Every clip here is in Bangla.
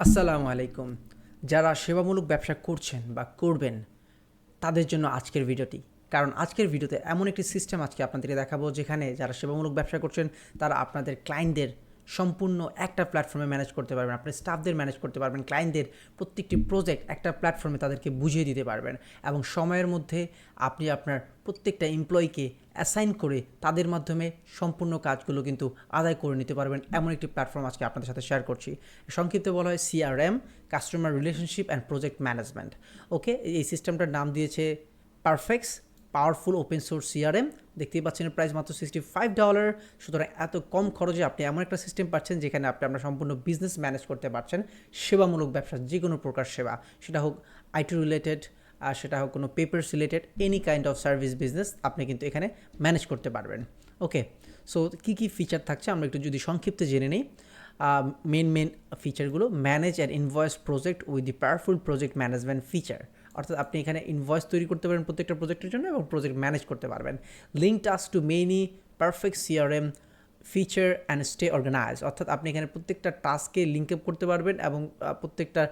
আসসালামু আলাইকুম। যারা সেবামূলক ব্যবসা করছেন বা করবেন, তাদের জন্য আজকের ভিডিওটি। কারণ আজকের ভিডিওতে এমন একটি সিস্টেম আজকে আপনাদেরকে দেখাবো, যেখানে যারা সেবামূলক ব্যবসা করছেন, তারা আপনাদের ক্লায়েন্টদের সম্পূর্ণ একটা প্ল্যাটফর্মে ম্যানেজ করতে পারবেন। আপনার স্টাফদের ম্যানেজ করতে পারবেন ক্লায়েন্টদের প্রত্যেকটি প্রজেক্ট একটা প্ল্যাটফর্মে তাদেরকে বুঝিয়ে দিতে পারবেন। এবং সময়ের মধ্যে আপনি আপনার প্রত্যেকটা এমপ্লয়িকে অ্যাসাইন করে তাদের মাধ্যমে সম্পূর্ণ কাজগুলো কিন্তু আদায় করে নিতে পারবেন। এমন একটি প্ল্যাটফর্ম আজকে আপনাদের সাথে শেয়ার করছি। সংক্ষিপ্ত বলা হয় CRM customer relationship and project management okay এই সিস্টেমটার নাম দিয়েছে Perfex powerful open source CRM দেখতেই পাচ্ছেন প্রাইস মাত্র সিক্সটি ফাইভ ডলার সুতরাং এত কম খরচে আপনি এমন একটা সিস্টেম পাচ্ছেন যেখানে আপনি আপনার সম্পূর্ণ বিজনেস ম্যানেজ করতে পারছেন। সেবামূলক ব্যবসা যে কোনো প্রকার সেবা। সেটা হোক আইটি রিলেটেড আর সেটা হোক কোনো papers related any kind of service business আপনি কিন্তু এখানে ম্যানেজ করতে পারবেন। ওকে সো কী কী ফিচার থাকছে আমরা একটু যদি সংক্ষিপ্ত জেনে নিই। Main main ফিচারগুলো manage and invoice project with the powerful project management feature অর্থাৎ আপনি এখানে ইনভয়েস তৈরি করতে পারেন প্রত্যেকটা প্রজেক্টের জন্য এবং প্রজেক্ট ম্যানেজ করতে পারবেন। Link task to many Perfex CRM feature and stay organise অর্থাৎ আপনি এখানে প্রত্যেকটা টাস্কে লিঙ্ক আপ করতে পারবেন এবং প্রত্যেকটা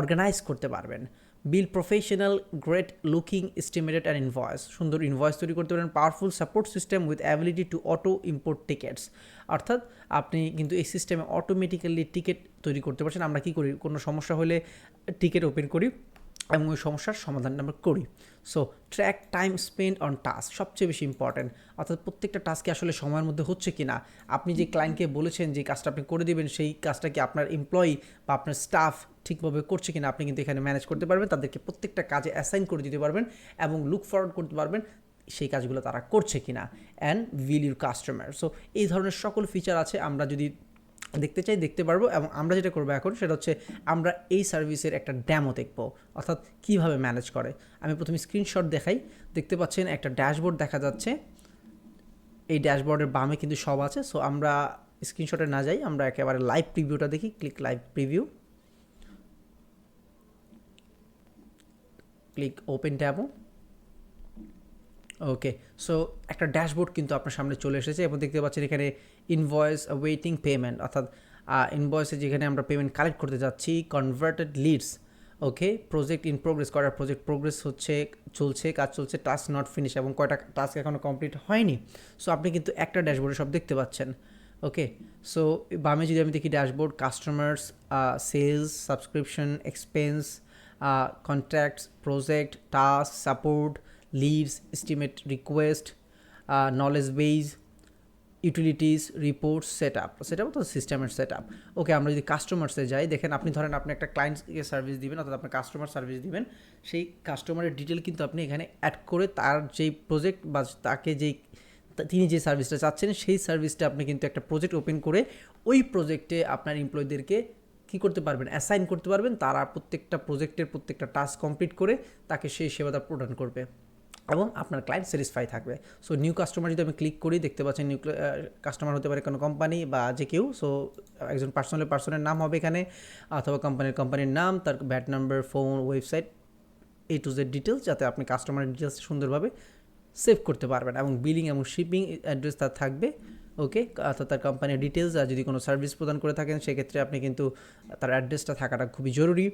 অর্গানাইজ করতে পারবেন। Bill professional great looking estimated and invoice সুন্দর ইনভয়েস তৈরি করতে পারেন powerful support system with ability to auto import tickets অর্থাৎ আপনি কিন্তু এই সিস্টেমে অটোমেটিক্যালি টিকিট তৈরি করতে পারছেন। আমরা কী করি? কোনো সমস্যা হলে টিকিট ওপেন করি। এবং ওই সমস্যার সমাধান আমরা করি। So track time spend on task সবচেয়ে বেশি ইম্পর্ট্যান্ট অর্থাৎ প্রত্যেকটা টাস্কে আসলে সময়ের মধ্যে হচ্ছে কি না আপনি যে ক্লায়েন্টকে বলেছেন যে কাজটা আপনি করে দেবেন, সেই কাজটা কি আপনার এমপ্লয়ি বা আপনার স্টাফ ঠিকভাবে করছে কিনা, আপনি কিন্তু এখানে ম্যানেজ করতে পারবেন, তাদেরকে প্রত্যেকটা কাজে অ্যাসাইন করে দিতে পারবেন এবং লুক ফরওয়ার্ড করতে পারবেন সেই কাজগুলো তারা করছে কিনা। And will your customer so এই ধরনের সকল ফিচার আছে। আমরা যদি দেখতে চাই, দেখতে পারব এবং আমরা যেটা করব এখন সেটা হচ্ছে আমরা এই সার্ভিসের একটা ড্যামও দেখব, অর্থাৎ কীভাবে ম্যানেজ করে। আমি প্রথমে স্ক্রিনশট দেখাই, দেখতে পাচ্ছেন একটা ড্যাশবোর্ড দেখা যাচ্ছে। এই ড্যাশবোর্ডের বামে কিন্তু সব আছে, সো আমরা স্ক্রিনশটে না যাই, আমরা একেবারে লাইভ প্রিভিউটা দেখি, click live preview. Click open ট্যাবও okay so একটা ড্যাশবোর্ড কিন্তু আপনার সামনে চলে এসেছে এবং দেখতে পাচ্ছেন এখানে ইনভয়েস ওয়েটিং পেমেন্ট অর্থাৎ ইনভয়েসে যেখানে আমরা পেমেন্ট কালেক্ট করতে যাচ্ছি converted leads okay project in progress করার প্রজেক্ট প্রোগ্রেস হচ্ছে, চলছে, কাজ চলছে টাস্ক নট ফিনিশ এবং কয়টা টাস্ক এখনও কমপ্লিট হয়নি। সো আপনি কিন্তু একটা ড্যাশবোর্ডে সব দেখতে পাচ্ছেন ওকে সো বামে যদি আমি দেখি dashboard customers sales subscription expense contacts project task support leads estimate request knowledge base utilities report set up set up তো সিস্টেমের সেট আপ ওকে আমরা যদি কাস্টমার্সে যাই, দেখেন আপনি ধরেন আপনি একটা ক্লায়েন্টকে সার্ভিস দিবেন, অর্থাৎ আপনার কাস্টমার সার্ভিস দিবেন, সেই কাস্টমারের ডিটেল কিন্তু আপনি এখানে অ্যাড করে তার যেই প্রজেক্ট বা তাকে যেই তিনি যে সার্ভিসটা চাচ্ছেন, সেই সার্ভিসটা আপনি কিন্তু একটা প্রজেক্ট ওপেন করে ওই প্রজেক্টে আপনার এমপ্লয়ীদেরকে কী করতে পারবেন? অ্যাসাইন করতে পারবেন। তারা প্রত্যেকটা প্রজেক্টের প্রত্যেকটা টাস্ক কমপ্লিট করে তাকে সেই সেবাটা প্রদান করবে। এবং আপনার ক্লায়েন্ট স্যাটিসফাই থাকবে। সো নিউ কাস্টমার যদি আমি ক্লিক করি, দেখতে পাচ্ছেন নিউ কাস্টমার হতে পারে কোনো কোম্পানি বা যে কেউ। সো একজন পার্সোনাল পার্সনের নাম হবে এখানে, অথবা কোম্পানির কোম্পানির নাম, তার VAT number phone website A to Z details যাতে আপনি কাস্টমারের ডিটেলস সুন্দরভাবে সেভ করতে পারবেন এবং বিলিং এবং শিপিং অ্যাড্রেস তার থাকবে ওকে অর্থাৎ তার কোম্পানির ডিটেলস আর যদি কোনো সার্ভিস প্রদান করে থাকেন, সেক্ষেত্রে আপনি কিন্তু তার অ্যাড্রেসটা থাকাটা খুবই জরুরি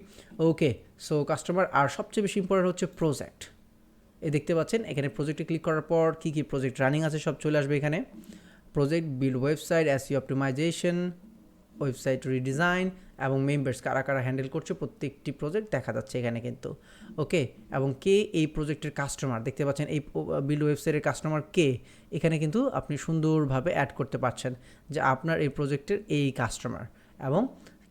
ওকে সো কাস্টমার আর সবচেয়ে বেশি ইম্পর্টেন্ট হচ্ছে প্রজেক্ট এই দেখতে পাচ্ছেন, এখানে প্রজেক্টে ক্লিক করার পর কী কী প্রজেক্ট রানিং আছে সব চলে আসবে এখানে। Project build website SEO optimisation website redesign এবং মেম্বার্স কারা কারা হ্যান্ডেল করছে, প্রত্যেকটি প্রজেক্ট দেখা যাচ্ছে এখানে কিন্তু। ওকে এবং কে এই প্রজেক্টের কাস্টমার দেখতে পাচ্ছেন, এই বিল্ড ওয়েবসাইটের কাস্টমার কে? এখানে কিন্তু আপনি সুন্দরভাবে অ্যাড করতে পারছেন যে আপনার এই প্রজেক্টের এই কাস্টমার এবং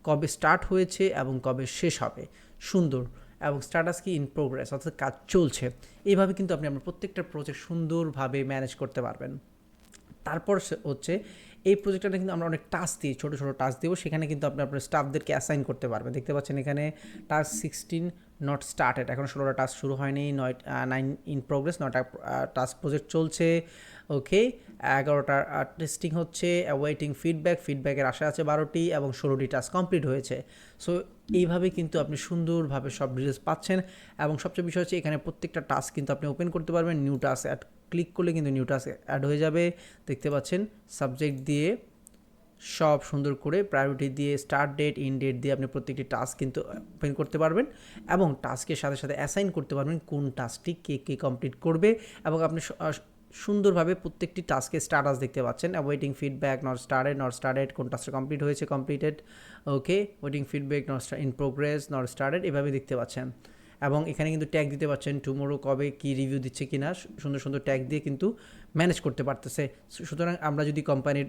কবে স্টার্ট হয়েছে এবং কবে শেষ হবে? সুন্দর। এবং স্ট্যাটাস কি ইন প্রোগ্রেস অর্থাৎ কাজ চলছে। এইভাবে কিন্তু আপনি আপনার প্রত্যেকটা প্রজেক্ট সুন্দরভাবে ম্যানেজ করতে পারবেন। তারপর হচ্ছে এই প্রজেক্টটা কিন্তু আমরা অনেক টাস্ক দিই ছোটো ছোটো টাস্ক দেবো। সেখানে কিন্তু আপনি আপনার স্টাফদেরকে অ্যাসাইন করতে পারবেন। দেখতে পাচ্ছেন এখানে টাস্ক সিক্সটিন নট স্টার্টেড এখন ষোলোটা টাস্ক শুরু হয়নি, নয় নাইন ইন প্রোগ্রেস নয়টা টাস্ক প্রজেক্ট চলছে। ওকে এগারোটা টেস্টিং হচ্ছে ওয়েটিং ফিডব্যাক ফিডব্যাকের আশা আছে বারোটি এবং ষোলোটি টাস্ক কমপ্লিট হয়েছে। সো এইভাবে কিন্তু আপনি সুন্দরভাবে সব ডিটেলস পাচ্ছেন। এবং সবচেয়ে বিষয় হচ্ছে এখানে প্রত্যেকটা টাস্ক কিন্তু আপনি ওপেন করতে পারবেন। নিউ টাস্ক অ্যাড ক্লিক করলে কিন্তু নিউ টাস্ক অ্যাড হয়ে যাবে। দেখতে পাচ্ছেন সাবজেক্ট দিয়ে সব সুন্দর করে প্রায়োরিটি দিয়ে স্টার্ট ডেট ইন ডেট দিয়ে আপনি প্রত্যেকটি টাস্ক কিন্তু ওপেন করতে পারবেন এবং টাস্কের সাথে সাথে অ্যাসাইন করতে পারবেন কোন টাস্কটি কে কে কমপ্লিট করবে এবং আপনি সুন্দরভাবে প্রত্যেকটি টাস্কের স্ট্যাটাস দেখতে পাচ্ছেন। Waiting feedback not started not started কোন টাস্কটা কমপ্লিট হয়েছে completed okay waiting feedback not in progress not started এভাবে দেখতে পাচ্ছেন। এবং এখানে কিন্তু ট্যাগ দিতে পারছেন টুমোরো কবে কি রিভিউ দিচ্ছে কিনা সুন্দর সুন্দর ট্যাগ দিয়ে কিন্তু ম্যানেজ করতে পারতেছে। সুতরাং আমরা যদি কোম্পানির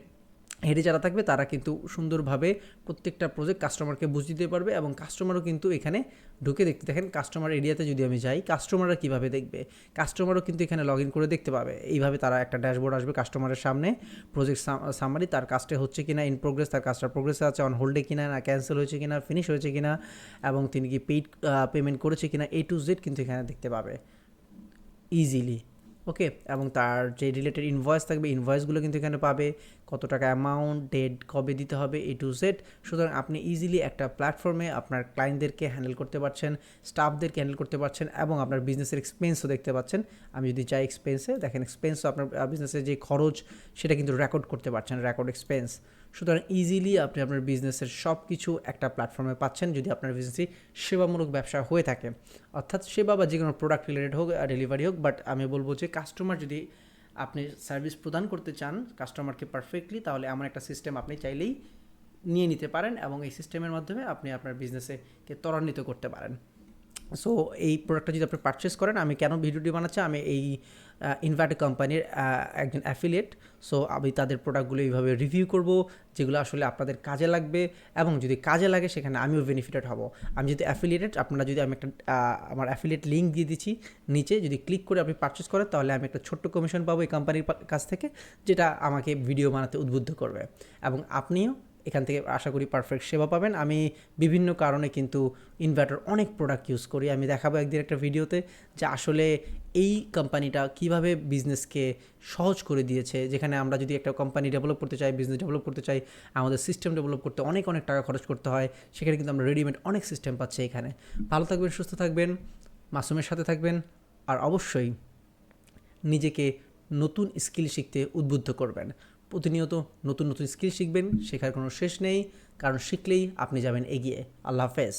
হেডে যারা থাকবে, তারা কিন্তু সুন্দরভাবে প্রত্যেকটা প্রজেক্ট কাস্টমারকে বুঝ দিতে পারবে এবং কাস্টমারও কিন্তু এখানে ঢুকে দেখতে দেখেন কাস্টমার এরিয়াতে যদি আমি যাই কাস্টমাররা কীভাবে দেখবে? কাস্টমারও কিন্তু এখানে লগ ইন করে দেখতে পাবে। এইভাবে তারা একটা ড্যাশবোর্ড আসবে কাস্টমারের সামনে প্রজেক্ট সামারি তার কাজটা হচ্ছে কিনা ইন প্রোগ্রেস তার কাজটা প্রোগ্রেসে আছে অন হোল্ডে কিনা, না ক্যান্সেল হয়েছে কিনা ফিনিশ হয়েছে কিনা, এবং তিনি কি পেইড পেমেন্ট করেছে কিনা এ টু জেড কিন্তু এখানে দেখতে পাবে। ইজিলি ওকে এবং তার যে রিলেটেড ইনভয়েস থাকবে ইনভয়েসগুলো কিন্তু এখানে পাবে। কত টাকা অ্যামাউন্ট ডেট কবে দিতে হবে এ টু জেড সুতরাং আপনি ইজিলি একটা প্ল্যাটফর্মে আপনার ক্লায়েন্টদেরকে হ্যান্ডেল করতে পারছেন স্টাফদেরকে হ্যান্ডেল করতে পারছেন, এবং আপনার বিজনেসের এক্সপেন্সও দেখতে পাচ্ছেন। আমি যদি চাই এক্সপেন্সে দেখেন এক্সপেন্সও আপনার বিজনেসের যে খরচ, সেটা কিন্তু রেকর্ড করতে পারছেন রেকর্ড এক্সপেন্স সুতরাং ইজিলি আপনি আপনার বিজনেসের সব কিছু একটা প্ল্যাটফর্মে পাচ্ছেন যদি আপনার বিজনেসটি সেবামূলক ব্যবসা হয়ে থাকে। অর্থাৎ সেবা বা যে কোনো প্রোডাক্ট রিলেটেড হোক ডেলিভারি হোক বাট আমি বলব যে কাস্টমার যদি আপনি সার্ভিস প্রদান করতে চান কাস্টমারকে পারফেক্টলি তাহলে এমন একটা সিস্টেম আপনি চাইলেই নিয়ে নিতে পারেন এবং এই সিস্টেমের মাধ্যমে আপনি আপনার বিজনেসে কে ত্বরান্বিত করতে পারেন। সো এই প্রোডাক্টটা যদি আপনি পারচেস করেন, আমি কেন ভিডিওটি বানাচ্ছি? আমি এই ইনভার্টার কোম্পানির একজন অ্যাফিলিয়েট সো আমি তাদের প্রোডাক্টগুলো এইভাবে রিভিউ করব, যেগুলো আসলে আপনাদের কাজে লাগবে, এবং যদি কাজে লাগে, সেখানে আমিও বেনিফিটেড হব। আমি যদি অ্যাফিলিয়েটেড আপনারা যদি আমি একটা আমার অ্যাফিলিয়েট লিঙ্ক দিয়ে দিচ্ছি, নিচে যদি ক্লিক করে আপনি পারচেস করেন, তাহলে আমি একটা ছোট্ট কমিশন পাবো এই কোম্পানির কাছ থেকে, যেটা আমাকে ভিডিও বানাতে উদ্বুদ্ধ করবে। এবং আপনিও এখান থেকে আশা করি পারফেক্ট সেবা পাবেন। আমি বিভিন্ন কারণে কিন্তু ইনভার্টার অনেক প্রোডাক্ট ইউজ করি। আমি দেখাবো একদিন একটা ভিডিওতে যে আসলে এই কোম্পানিটা কীভাবে বিজনেসকে সহজ করে দিয়েছে। যেখানে আমরা যদি একটা কোম্পানি ডেভেলপ করতে চাই বিজনেস ডেভেলপ করতে চাই, আমাদের সিস্টেম ডেভেলপ করতে অনেক অনেক টাকা খরচ করতে হয়, সেখানে কিন্তু আমরা রেডিমেড অনেক সিস্টেম পাচ্ছি এখানে। ভালো থাকবেন, সুস্থ থাকবেন, মাসুমের সাথে থাকবেন, আর অবশ্যই নিজেকে নতুন স্কিল শিখতে উদ্বুদ্ধ করবেন। প্রতিনিয়ত নতুন নতুন স্কিল শিখবেন, শেখার কোনো শেষ নেই, কারণ শিখলেই আপনি যাবেন এগিয়ে। আল্লাহ হাফেজ।